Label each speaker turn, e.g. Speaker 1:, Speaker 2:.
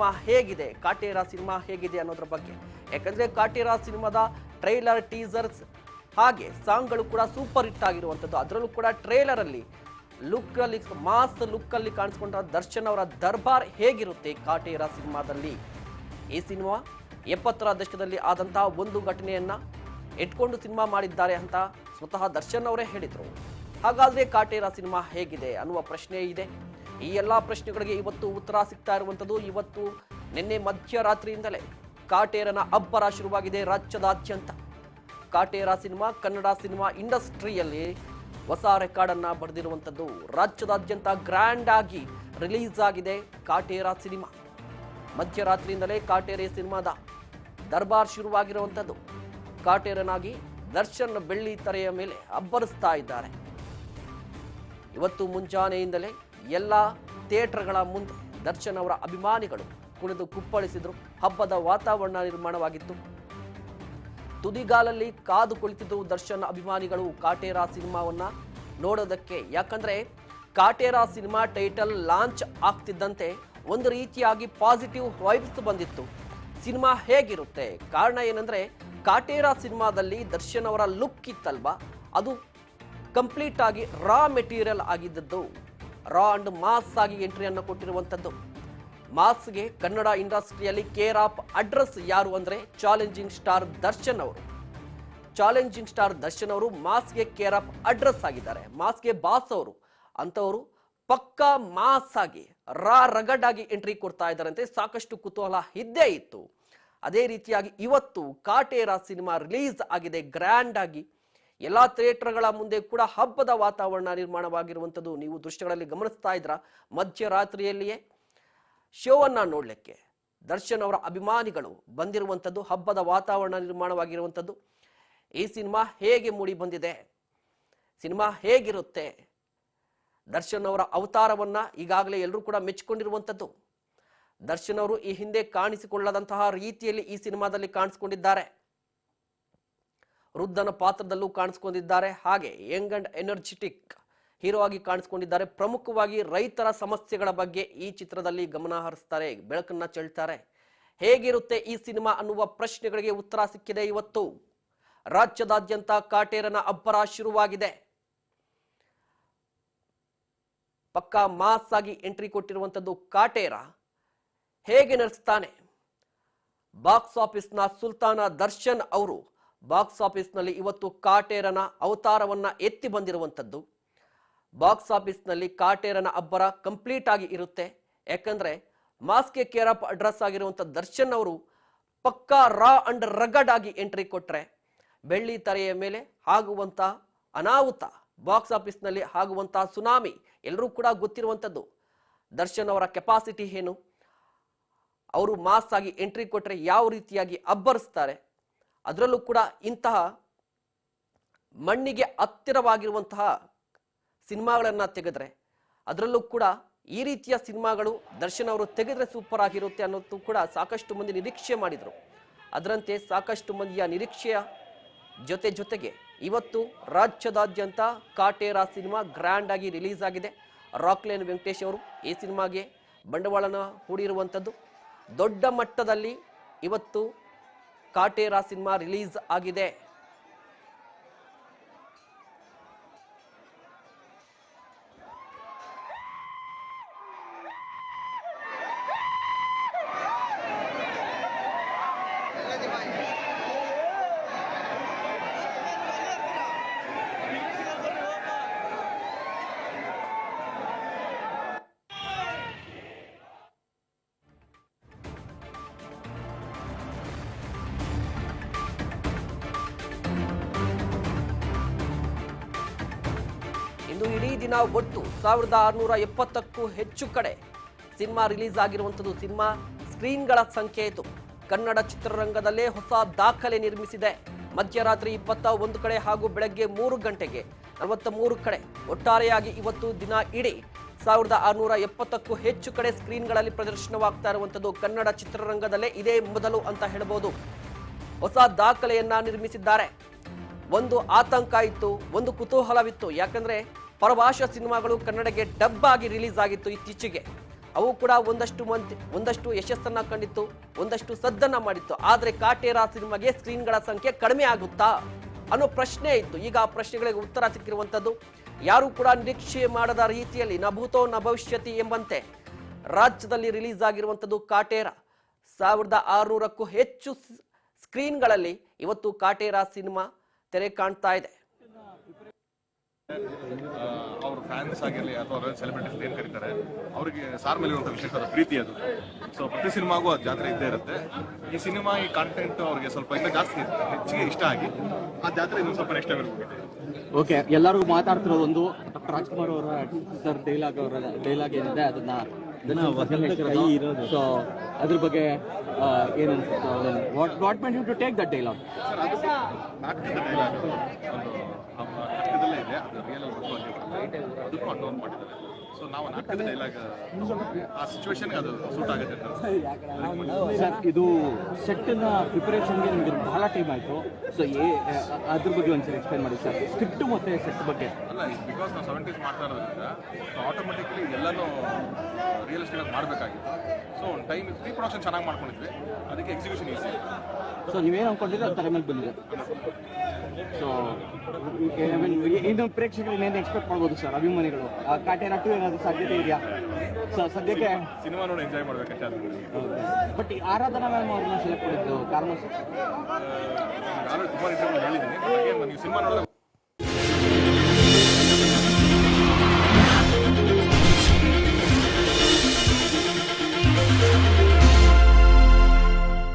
Speaker 1: Cinema ಹೇಗಿದೆ? Kaatera cinema ಹೇಗಿದೆ ಅನ್ನೋದ್ರ ಬಗ್ಗೆ. ಯಾಕಂದ್ರೆ ಕಾಟೇರ ಸಿನಿಮಾದ ಟ್ರೈಲರ್, ಟೀಸರ್ಸ್ ಹಾಗೆ ಸಾಂಗ್ಗಳು ಕೂಡ ಸೂಪರ್ ಹಿಟ್ ಆಗಿರುವಂಥದ್ದು. ಅದರಲ್ಲೂ ಕೂಡ ಟ್ರೈಲರ್ ಅಲ್ಲಿ ಲುಕ್ ಅಲ್ಲಿ ಮಾಸ್ ಲುಕ್ ಅಲ್ಲಿ ಕಾಣಿಸ್ಕೊಂಡ ದರ್ಶನ್ ಅವರ ದರ್ಬಾರ್ ಹೇಗಿರುತ್ತೆ ಕಾಟೇರ ಸಿನಿಮಾದಲ್ಲಿ? ಈ ಸಿನಿಮಾ ಎಪ್ಪತ್ತರ ದಶಕದಲ್ಲಿ ಆದಂತಹ ಒಂದು ಘಟನೆಯನ್ನ ಇಟ್ಕೊಂಡು ಸಿನಿಮಾ ಮಾಡಿದ್ದಾರೆ ಅಂತ ಸ್ವತಃ ದರ್ಶನ್ ಅವರೇ ಹೇಳಿದ್ರು. ಹಾಗಾದ್ರೆ ಕಾಟೇರ ಸಿನಿಮಾ ಹೇಗಿದೆ ಅನ್ನುವ ಪ್ರಶ್ನೆ ಇದೆ. ಈ ಎಲ್ಲ ಪ್ರಶ್ನೆಗಳಿಗೆ ಇವತ್ತು ಉತ್ತರ ಸಿಗ್ತಾ ಇರುವಂಥದ್ದು ಇವತ್ತು ನಿನ್ನೆ ಮಧ್ಯರಾತ್ರಿಯಿಂದಲೇ ಕಾಟೇರನ ಅಬ್ಬರ ಶುರುವಾಗಿದೆ ರಾಜ್ಯದಾದ್ಯಂತ. ಕಾಟೇರ ಸಿನಿಮಾ, ಕನ್ನಡ ಸಿನಿಮಾ ಇಂಡಸ್ಟ್ರಿಯಲ್ಲಿ ಹೊಸ ರೆಕಾರ್ಡನ್ನು ಬರೆದಿರುವಂಥದ್ದು ರಾಜ್ಯದಾದ್ಯಂತ ಗ್ರ್ಯಾಂಡ್ ಆಗಿ ರಿಲೀಸ್ ಆಗಿದೆ ಕಾಟೇರ ಸಿನಿಮಾ. ಮಧ್ಯರಾತ್ರಿಯಿಂದಲೇ ಕಾಟೇರೆ ಸಿನಿಮಾದ ದರ್ಬಾರ್ ಶುರುವಾಗಿರುವಂಥದ್ದು ಕಾಟೇರನಾಗಿ ದರ್ಶನ್ ಬೆಳ್ಳಿ ತರೆಯ ಮೇಲೆ ಅಬ್ಬರಿಸ್ತಾ ಇದ್ದಾರೆ. ಇವತ್ತು ಮುಂಜಾನೆಯಿಂದಲೇ ಎಲ್ಲ ಥಿಯೇಟರ್ಗಳ ಮುಂದೆ ದರ್ಶನ್ ಅವರ ಅಭಿಮಾನಿಗಳು ಕುಣಿದು ಕುಪ್ಪಳಿಸಿದ್ರು. ಹಬ್ಬದ ವಾತಾವರಣ ನಿರ್ಮಾಣವಾಗಿತ್ತು. ತುದಿಗಾಲಲ್ಲಿ ಕಾದು ಕುಳಿತಿದ್ದು ದರ್ಶನ್ ಅಭಿಮಾನಿಗಳು ಕಾಟೇರ ಸಿನಿಮಾವನ್ನ ನೋಡೋದಕ್ಕೆ. ಯಾಕಂದ್ರೆ ಕಾಟೇರ ಸಿನಿಮಾ ಟೈಟಲ್ ಲಾಂಚ್ ಆಗ್ತಿದ್ದಂತೆ ಒಂದು ರೀತಿಯಾಗಿ ಪಾಸಿಟಿವ್ ವೈಬ್ಸ್ ಬಂದಿತ್ತು. ಸಿನಿಮಾ ಹೇಗಿರುತ್ತೆ? ಕಾರಣ ಏನಂದ್ರೆ ಕಾಟೇರ ಸಿನಿಮಾದಲ್ಲಿ ದರ್ಶನ್ ಅವರ ಲುಕ್ ಇತ್ತಲ್ವಾ? ಅದು ಕಂಪ್ಲೀಟ್ ಆಗಿ ರಾ ಮೆಟೀರಿಯಲ್ ಆಗಿದ್ದದ್ದು. ರಾ ಅಂಡ್ ಮಾಸ್ ಆಗಿ ಎಂಟ್ರಿಯನ್ನು ಕೊಟ್ಟಿರುವಂಥದ್ದು ಮಾಸ್ಗೆ ಕನ್ನಡ ಇಂಡಸ್ಟ್ರಿಯಲ್ಲಿ ಕೇರ್ ಆಫ್ ಅಡ್ರೆಸ್ ಯಾರು ಅಂದರೆ ಚಾಲೆಂಜಿಂಗ್ ಸ್ಟಾರ್ ದರ್ಶನ್ ಅವರು. ಚಾಲೆಂಜಿಂಗ್ ಸ್ಟಾರ್ ದರ್ಶನ್ ಅವರು ಮಾಸ್ಗೆ ಕೇರ್ ಆಫ್ ಅಡ್ರೆಸ್ ಆಗಿದ್ದಾರೆ. ಮಾಸ್ಗೆ ಬಾಸ್ ಅವರು. ಅಂಥವರು ಪಕ್ಕಾ ಮಾಸ್ ಆಗಿ, ರಾ ರಗಡ್ ಆಗಿ ಎಂಟ್ರಿ ಕೊಡ್ತಾ ಇದ್ದಾರಂತೆ. ಸಾಕಷ್ಟು ಕುತೂಹಲ ಇದ್ದೇ ಇತ್ತು. ಅದೇ ರೀತಿಯಾಗಿ ಇವತ್ತು ಕಾಟೇರ ಸಿನಿಮಾ ರಿಲೀಸ್ ಆಗಿದೆ, ಗ್ರ್ಯಾಂಡ್ ಆಗಿ. ಎಲ್ಲಾ ಥಿಯೇಟರ್ಗಳ ಮುಂದೆ ಕೂಡ ಹಬ್ಬದ ವಾತಾವರಣ ನಿರ್ಮಾಣವಾಗಿರುವಂಥದ್ದು ನೀವು ದೃಶ್ಯಗಳಲ್ಲಿ ಗಮನಿಸ್ತಾ ಇದ್ರ ಮಧ್ಯರಾತ್ರಿಯಲ್ಲಿಯೇ ಶೋವನ್ನ ನೋಡಲಿಕ್ಕೆ ದರ್ಶನ್ ಅವರ ಅಭಿಮಾನಿಗಳು ಬಂದಿರುವಂಥದ್ದು, ಹಬ್ಬದ ವಾತಾವರಣ ನಿರ್ಮಾಣವಾಗಿರುವಂಥದ್ದು. ಈ ಸಿನಿಮಾ ಹೇಗೆ ಮೂಡಿ ಬಂದಿದೆ? ಸಿನಿಮಾ ಹೇಗಿರುತ್ತೆ? ದರ್ಶನ್ ಅವರ ಅವತಾರವನ್ನ ಈಗಾಗಲೇ ಎಲ್ಲರೂ ಕೂಡ ಮೆಚ್ಚಿಕೊಂಡಿರುವಂಥದ್ದು. ದರ್ಶನ್ ಅವರು ಈ ಹಿಂದೆ ಕಾಣಿಸಿಕೊಳ್ಳದಂತಹ ರೀತಿಯಲ್ಲಿ ಈ ಸಿನಿಮಾದಲ್ಲಿ ಕಾಣಿಸಿಕೊಂಡಿದ್ದಾರೆ. ವೃದ್ಧನ ಪಾತ್ರದಲ್ಲೂ ಕಾಣಿಸ್ಕೊಂಡಿದ್ದಾರೆ. ಹಾಗೆ ಯಂಗ್ ಅಂಡ್ ಎನರ್ಜೆಟಿಕ್ ಹೀರೋ ಆಗಿ ಕಾಣಿಸ್ಕೊಂಡಿದ್ದಾರೆ. ಪ್ರಮುಖವಾಗಿ ರೈತರ ಸಮಸ್ಯೆಗಳ ಬಗ್ಗೆ ಈ ಚಿತ್ರದಲ್ಲಿ ಗಮನ ಹರಿಸ್ತಾರೆ, ಬೆಳಕನ್ನ ಚೆಳ್ತಾರೆ ಹೇಗಿರುತ್ತೆ ಈ ಸಿನಿಮಾ ಅನ್ನುವ ಪ್ರಶ್ನೆಗಳಿಗೆ ಉತ್ತರ ಸಿಕ್ಕಿದೆ ಇವತ್ತು. ರಾಜ್ಯದಾದ್ಯಂತ ಕಾಟೇರನ ಅಬ್ಬರ ಶುರುವಾಗಿದೆ. ಪಕ್ಕಾ ಮಾಸ್ ಆಗಿ ಎಂಟ್ರಿ ಕೊಟ್ಟಿರುವಂಥದ್ದು ಕಾಟೇರ. ಹೇಗೆ ನಡೆಸ್ತಾನೆ ಬಾಕ್ಸ್ ಆಫೀಸ್ನ ಸುಲ್ತಾನ ದರ್ಶನ್ ಅವರು ಬಾಕ್ಸ್ ಆಫೀಸ್ನಲ್ಲಿ ಇವತ್ತು ಕಾಟೇರನ ಅವತಾರವನ್ನ ಎತ್ತಿ ಬಂದಿರುವಂಥದ್ದು. ಬಾಕ್ಸ್ ಆಫೀಸ್ನಲ್ಲಿ ಕಾಟೇರನ ಅಬ್ಬರ ಕಂಪ್ಲೀಟ್ ಆಗಿ ಇರುತ್ತೆ. ಯಾಕಂದ್ರೆ ಮಾಸ್ಕೆ ಕೇರ್ ಆಫ್ ಅಡ್ರೆಸ್ ಆಗಿರುವಂಥ ದರ್ಶನ್ ಅವರು ಪಕ್ಕಾ ರಾ ಅಂಡ್ ರಗಡ್ ಆಗಿ ಎಂಟ್ರಿ ಕೊಟ್ರೆ ಬೆಳ್ಳಿ ತರೆಯ ಮೇಲೆ ಆಗುವಂಥ ಅನಾಹುತ, ಬಾಕ್ಸ್ ಆಫೀಸ್ನಲ್ಲಿ ಆಗುವಂಥ ಸುನಾಮಿ ಎಲ್ಲರೂ ಕೂಡ ಗೊತ್ತಿರುವಂಥದ್ದು. ದರ್ಶನ್ ಅವರ ಕೆಪಾಸಿಟಿ ಏನು? ಅವರು ಮಾಸ್ ಆಗಿ ಎಂಟ್ರಿ ಕೊಟ್ಟರೆ ಯಾವ ರೀತಿಯಾಗಿ ಅಬ್ಬರಿಸ್ತಾರೆ? ಅದರಲ್ಲೂ ಕೂಡ ಇಂತಹ ಮಣ್ಣಿಗೆ ಹತ್ತಿರವಾಗಿರುವಂತಹ ಸಿನಿಮಾಗಳನ್ನು ತೆಗೆದ್ರೆ, ಅದರಲ್ಲೂ ಕೂಡ ಈ ರೀತಿಯ ಸಿನಿಮಾಗಳು ದರ್ಶನ್ ಅವರು ತೆಗೆದ್ರೆ ಸೂಪರ್ ಆಗಿರುತ್ತೆ ಅನ್ನೋದು ಕೂಡ ಸಾಕಷ್ಟು ಮಂದಿ ನಿರೀಕ್ಷೆ ಮಾಡಿದರು. ಅದರಂತೆ ಸಾಕಷ್ಟು ಮಂದಿಯ ನಿರೀಕ್ಷೆಯ ಜೊತೆ ಜೊತೆಗೆ ಇವತ್ತು ರಾಜ್ಯದಾದ್ಯಂತ ಕಾಟೇರ ಸಿನಿಮಾ ಗ್ರ್ಯಾಂಡ್ ಆಗಿ ರಿಲೀಸ್ ಆಗಿದೆ. ರಾಕ್ಲೇನ್ ವೆಂಕಟೇಶ್ ಅವರು ಈ ಸಿನಿಮಾಗೆ ಬಂಡವಾಳನ ಹೂಡಿರುವಂಥದ್ದು. ದೊಡ್ಡ ಮಟ್ಟದಲ್ಲಿ ಇವತ್ತು ಕಾಟೇರ ಸಿನಿಮಾ ರಿಲೀಸ್ ಆಗಿದೆ. ಇಂದು ಇಡೀ ದಿನ ಒಟ್ಟು ಸಾವಿರದ ಆರುನೂರ ಎಪ್ಪತ್ತಕ್ಕೂ ಹೆಚ್ಚು ಕಡೆ ಸಿನಿಮಾ ರಿಲೀಸ್ ಆಗಿರುವಂಥದ್ದು ಸಿನಿಮಾ ಸ್ಕ್ರೀನ್ಗಳ ಸಂಖ್ಯೆ ಇತ್ತು. ಕನ್ನಡ ಚಿತ್ರರಂಗದಲ್ಲೇ ಹೊಸ ದಾಖಲೆ ನಿರ್ಮಿಸಿದೆ. ಮಧ್ಯರಾತ್ರಿ ಇಪ್ಪತ್ತ ಒಂದು ಕಡೆ ಹಾಗೂ ಬೆಳಗ್ಗೆ ಮೂರು ಗಂಟೆಗೆ ನಲವತ್ತ ಮೂರು ಕಡೆ. ಒಟ್ಟಾರೆಯಾಗಿ ಇವತ್ತು ದಿನ ಇಡೀ ಸಾವಿರದ ಆರುನೂರ ಎಪ್ಪತ್ತಕ್ಕೂ ಹೆಚ್ಚು ಕಡೆ ಸ್ಕ್ರೀನ್ಗಳಲ್ಲಿ ಪ್ರದರ್ಶನವಾಗ್ತಾ ಇರುವಂಥದ್ದು ಕನ್ನಡ ಚಿತ್ರರಂಗದಲ್ಲೇ ಇದೇ ಮೊದಲು ಅಂತ ಹೇಳ್ಬೋದು. ಹೊಸ ದಾಖಲೆಯನ್ನ ನಿರ್ಮಿಸಿದ್ದಾರೆ. ಒಂದು ಆತಂಕ ಇತ್ತು, ಒಂದು ಕುತೂಹಲವಿತ್ತು. ಯಾಕಂದ್ರೆ ಪರಭಾಷಾ ಸಿನಿಮಾಗಳು ಕನ್ನಡಕ್ಕೆ ಡಬ್ ಆಗಿ ರಿಲೀಸ್ ಆಗಿತ್ತು ಇತ್ತೀಚೆಗೆ. ಅವು ಕೂಡ ಒಂದಷ್ಟು ಮಂದಿ, ಒಂದಷ್ಟು ಯಶಸ್ಸನ್ನ ಕಂಡಿತ್ತು, ಒಂದಷ್ಟು ಸದ್ದನ್ನ ಮಾಡಿತ್ತು. ಆದರೆ ಕಾಟೇರ ಸಿನಿಮಾಗೆ ಸ್ಕ್ರೀನ್ಗಳ ಸಂಖ್ಯೆ ಕಡಿಮೆ ಆಗುತ್ತಾ? ಅನ್ನೋ ಪ್ರಶ್ನೆ ಇತ್ತು. ಈಗ ಆ ಪ್ರಶ್ನೆಗಳಿಗೆ ಉತ್ತರ ಸಿಕ್ಕಿರುವಂಥದ್ದು, ಯಾರು ಕೂಡ ನಿರೀಕ್ಷೆ ಮಾಡದ ರೀತಿಯಲ್ಲಿ ನ ಭೂತೋ ನ ಭವಿಷ್ಯತಿ ಎಂಬಂತೆ ರಾಜ್ಯದಲ್ಲಿ ರಿಲೀಸ್ ಆಗಿರುವಂಥದ್ದು ಕಾಟೇರ. ಸಾವಿರದ ಆರುನೂರಕ್ಕೂ ಹೆಚ್ಚು ಸ್ಕ್ರೀನ್ಗಳಲ್ಲಿ ಇವತ್ತು ಕಾಟೇರ ಸಿನಿಮಾ ತೆರೆ ಕಾಣ್ತಾ ಇದೆ.
Speaker 2: ಅವ್ರ ಫ್ಯಾನ್ಸ್ ಆಗಿರಲಿ ಅಥವಾ ಅವ್ರ ಸೆಲೆಬ್ರಿಟೀಸ್ ಏನು ಕರೀತಾರೆ? ಅವರಿಗೆ ಸಾರ್ ಮೇಲೆ ಇರುವಂಥ ವಿಶೇಷವಾದ ಪ್ರೀತಿ ಅದು. ಸೊ ಪ್ರತಿ ಸಿನಿಮಾಗೂ ಅದು ಜಾತ್ರೆ ಇದ್ದೇ ಇರುತ್ತೆ. ಈ ಸಿನಿಮಾ, ಈ ಕಾಂಟೆಂಟ್ ಅವ್ರಿಗೆ ಸ್ವಲ್ಪ ಇನ್ನೂ ಜಾಸ್ತಿ ಹೆಚ್ಚಿಗೆ ಇಷ್ಟ ಆಗಿ. ಆ ಜಾತ್ರೆ ಇನ್ನೂ ಸ್ವಲ್ಪ ನೆಕ್ಸ್ಟ್ ಲೆವೆಲ್
Speaker 3: ಓಕೆ, ಎಲ್ಲರಿಗೂ ಮಾತಾಡ್ತಿರೋದು ಒಂದು ಡಾಕ್ಟರ್ ರಾಜ್ಕುಮಾರ್ ಅವರ ಸರ್ ಡೈಲಾಗ್ ಅವರ ಡೈಲಾಗ್ ಏನಿದೆ, ಅದನ್ನ ಸೊ ಅದ್ರ ಬಗ್ಗೆ ಏನು what what meant to take that dialogue
Speaker 2: sir ಅದು ನಾಟಕದ ಡೈಲಾಗ್ ಒಂದು ನಮ್ಮ ನಾಟಕದಲ್ಲೇ ಇದೆ ಅದು ರಿಯಲ್ ಆಗಿ ಅದಕ್ಕೂ ಅಣ್ಣವ್ರು ಮಾಡಿದ್ದಾರೆ. ಸೊ ನಾವು ನಾಟಕದ ಡೈಲಾಗ್ ಆ ಸಿಚುವೇಶನ್ಗೆ ಅದು ಸೂಟ್ ಆಗುತ್ತೆ
Speaker 3: ಸರ್ ಇದು ಸೆಟ್ನ ಪ್ರಿಪರೇಷನ್ಗೆ ನಿಮಗೆ ಬಹಳ ಟೈಮ್ ಆಯಿತು. ಸೊ ಏ ಅದ್ರ ಬಗ್ಗೆ ಒಂದ್ಸರಿ ಎಕ್ಸ್ಪ್ಲೈನ್ ಮಾಡಿ ಸರ್. ಸ್ಕ್ರಿಪ್ಟ್ ಮತ್ತೆ ಸೆಟ್ ಬಗ್ಗೆ.
Speaker 2: ಅಲ್ಲ ಬಿಕಾಸ್ ನಾವು ಸೆವೆಂಟೀಸ್ ಮಾಡ್ತಾ ಇರೋದ್ರಿಂದ ಸೊ ಆಟೋಮೆಟಿಕ್ಲಿ ಎಲ್ಲನೂ ರಿಯಲಿಸ್ಟಿಕ್ ಮಾಡಬೇಕಾಗಿತ್ತು. ಸೊ ಒಂದು ಟೈಮ್ ಪ್ರೀ ಪ್ರೊಡಕ್ಷನ್ ಚೆನ್ನಾಗಿ ಮಾಡ್ಕೊಂಡಿದ್ವಿ. ಅದಕ್ಕೆ ಎಕ್ಸಿಕ್ಯೂಷನ್ ಈಸಿ
Speaker 3: ಸೊ ನೀವೇನು ಅನ್ಕೊಂಡಿದ್ರೆ ಅದು ತಲೆ ಮೇಲೆ ಬಂದಿದೆ. ಸೊ ಇನ್ನು ಪ್ರೇಕ್ಷಕರು ಏನು ಎಕ್ಸ್ಪೆಕ್ಟ್ ಮಾಡ್ಬೋದು ಸರ್ ಅಭಿಮಾನಿಗಳು. ಆ ಕಾಟೇರ ಟು ಏನಾದರೂ ಸಾಧ್ಯತೆ ಇದೆಯಾ? ಸೊ ಸದ್ಯಕ್ಕೆ
Speaker 2: ಸಿನಿಮಾ ನೋಡಿ ಎಂಜಾಯ್ ಮಾಡ್ಬೇಕಷ್ಟೇ
Speaker 3: ಬಟ್ ಈ ಆರಾಧನಾ ಮ್ಯಾಮ್ ಅವ್ರನ್ನ ಸೆಲೆಕ್ಟ್ ಮಾಡಿದ್ದು ಕಾರಣ ಸರ್
Speaker 2: ನಾನು ತುಂಬ ಇಂಟರ್ವ್ಯೂ ಹೇಳಿದ್ದೀನಿ. ನನಗೆ ಸಿನಿಮಾ ನೋಡಿದಾಗ